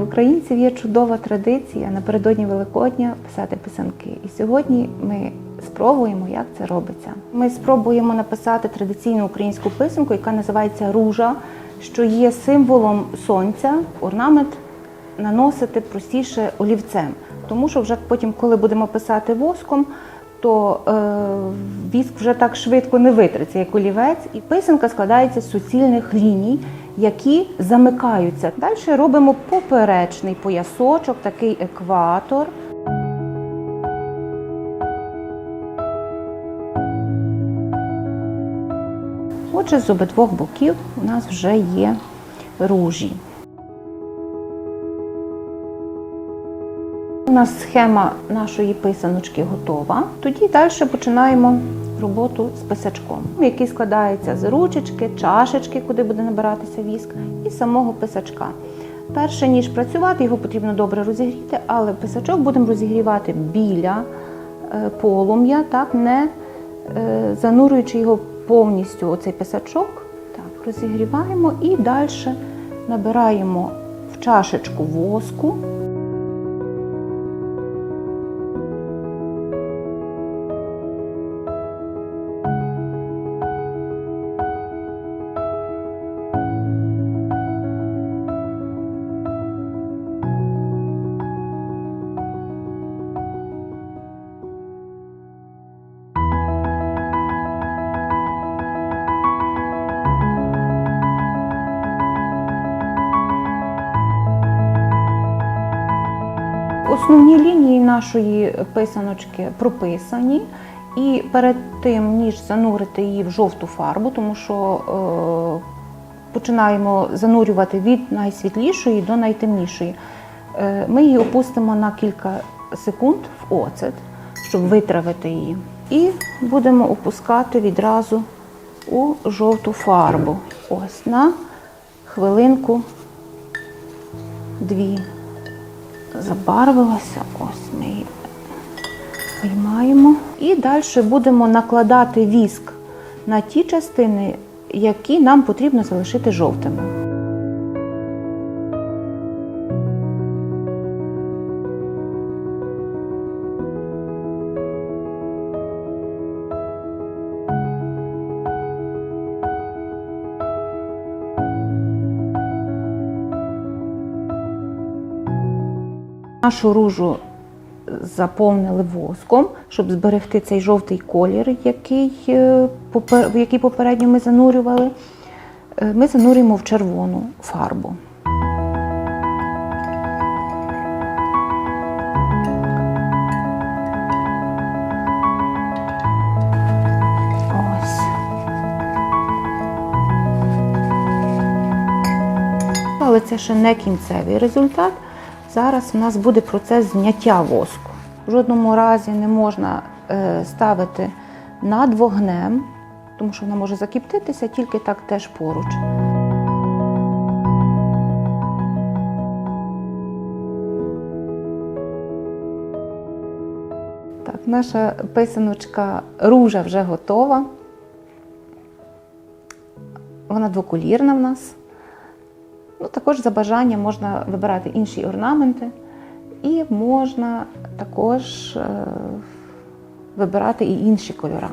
У українців є чудова традиція напередодні Великодня писати писанки. І сьогодні ми спробуємо, як це робиться. Ми спробуємо написати традиційну українську писанку, яка називається ружа, що є символом сонця. Орнамент наносити простіше олівцем, тому що вже потім, коли будемо писати воском, то е, віск вже так швидко не витреться, як олівець, і писанка складається з суцільних ліній, які замикаються. Далі робимо поперечний поясочок, такий екватор. Отже, з обидвох боків у нас вже є ружі. У нас схема нашої писаночки готова. Тоді далі починаємо роботу з писачком, який складається з ручечки, чашечки, куди буде набиратися віск, і самого писачка. Перше ніж працювати, його потрібно добре розігріти, але писачок будемо розігрівати біля е, полум'я, так, не е, занурюючи його повністю оцей писачок. Так, розігріваємо і далі набираємо в чашечку воску. Основні лінії нашої писаночки прописані. І перед тим, ніж занурити її в жовту фарбу, тому що е, починаємо занурювати від найсвітлішої до найтемнішої, е, ми її опустимо на кілька секунд в оцет, щоб витравити її. І будемо опускати відразу у жовту фарбу. Ось на хвилинку дві забарвилася. Ось ми її виймаємо. І далі будемо накладати віск на ті частини, які нам потрібно залишити жовтими. Нашу ружу заповнили воском, щоб зберегти цей жовтий колір, який, е, який попередньо ми занурювали. Е, Ми занурюємо в червону фарбу. Але це ще не кінцевий результат. Зараз у нас буде процес зняття воску. В жодному разі не можна е, ставити над вогнем, тому що вона може закіптитися, тільки так теж поруч. Так, наша писаночка ружа вже готова. Вона двоколірна в нас. Ну, також за бажанням можна вибирати інші орнаменти, і можна також е, вибирати і інші кольори.